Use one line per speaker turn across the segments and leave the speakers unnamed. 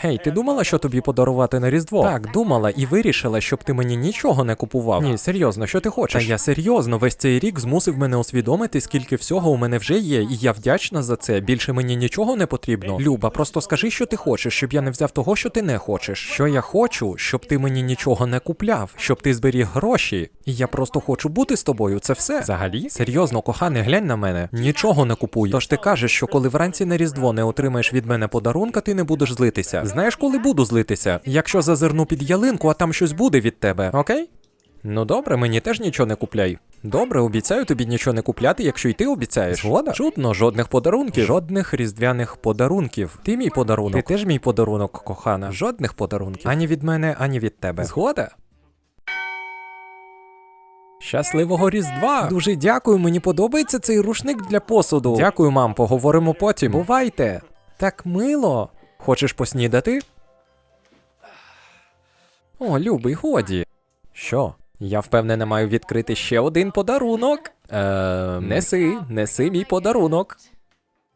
Гей, ти думала, що тобі подарувати на Різдво? Так, думала і вирішила, щоб ти мені нічого не купував. Ні, серйозно, що ти хочеш? Та я серйозно, весь цей рік змусив мене усвідомити, скільки всього у мене вже є, і я вдячна за це. Більше мені нічого не потрібно. Люба, просто скажи, що ти хочеш, щоб я не взяв того, що ти не хочеш. Що я хочу, щоб ти мені нічого не купляв, щоб ти зберіг гроші. І я просто хочу бути з тобою. Це все. Взагалі? Серйозно, коханий, глянь на мене. Нічого не купуй. Тож ти кажеш, що коли вранці на Різдво не отримаєш від мене подарунка, ти не будеш злитися. Знаєш, коли буду злитися? Якщо зазирну під ялинку, а там щось буде від тебе, окей? Ну добре, мені теж нічого не купляй. Добре, обіцяю тобі нічого не купляти, якщо й ти обіцяєш. Згода? Чудно, жодних подарунків. Жодних різдвяних подарунків. Ти мій подарунок. Ти теж мій подарунок, кохана. Жодних подарунків. Ані від мене, ані від тебе. Згода? Щасливого Різдва! Дуже дякую, мені подобається цей рушник для посуду. Дякую, мам, поговоримо потім. Бувайте. Так мило. Хочеш поснідати? О, любий, годі. Що? Я впевнене маю відкрити ще один подарунок. Е, неси, неси мій подарунок.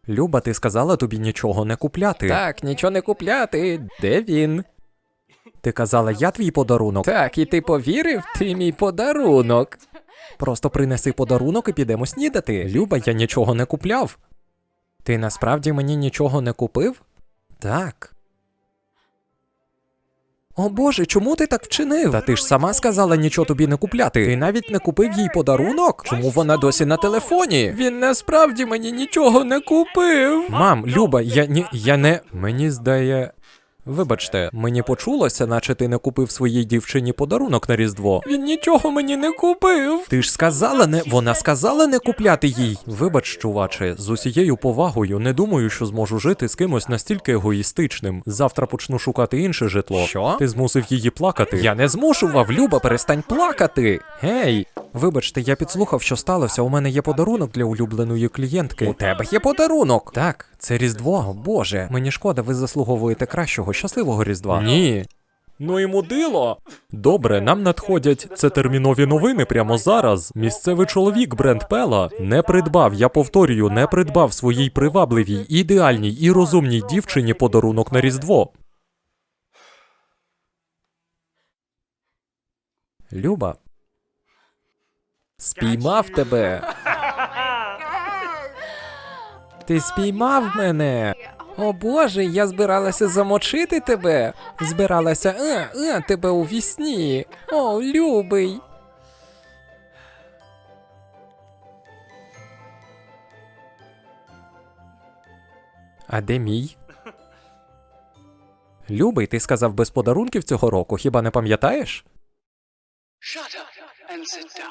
Люба, ти сказала тобі нічого не купляти. Так, нічого не купляти. Де він? Ти казала, я твій подарунок. Так, і ти повірив, ти мій подарунок. Просто принеси подарунок і підемо снідати. Люба, я нічого не купляв. Ти насправді мені нічого не купив? Так. О Боже, чому ти так вчинив? Та ти ж сама сказала нічого тобі не купляти. Ти навіть не купив їй подарунок? Чому вона досі на телефоні? Він насправді мені нічого не купив. Мам, Люба, я ні, я не. Мені здає. Вибачте, мені почулося, наче ти не купив своїй дівчині подарунок на Різдво. Він нічого мені не купив. Ти ж сказала не. Вона сказала не купляти їй. Вибач, чуваче, з усією повагою не думаю, що зможу жити з кимось настільки егоїстичним. Завтра почну шукати інше житло. Що? Ти змусив її плакати. Я не змушував, Люба, перестань плакати. Гей. Вибачте, я підслухав, що сталося. У мене є подарунок для улюбленої клієнтки. У тебе є подарунок. Так, це Різдво. Боже, мені шкода, ви заслуговуєте кращого, щасливого Різдва. Ні. Ну і мудило. Добре, нам надходять це термінові новини прямо зараз. Місцевий чоловік бренд Пела не придбав, я повторюю, не придбав своїй привабливій, ідеальній і розумній дівчині подарунок на Різдво. Люба. Спіймав тебе. Ти спіймав мене. О Боже, я збиралася замочити тебе. Збиралася а, а, тебе у вісні. О, любий. А де мій? Любий, ти сказав без подарунків цього року, хіба не пам'ятаєш?
Shut up and sit down.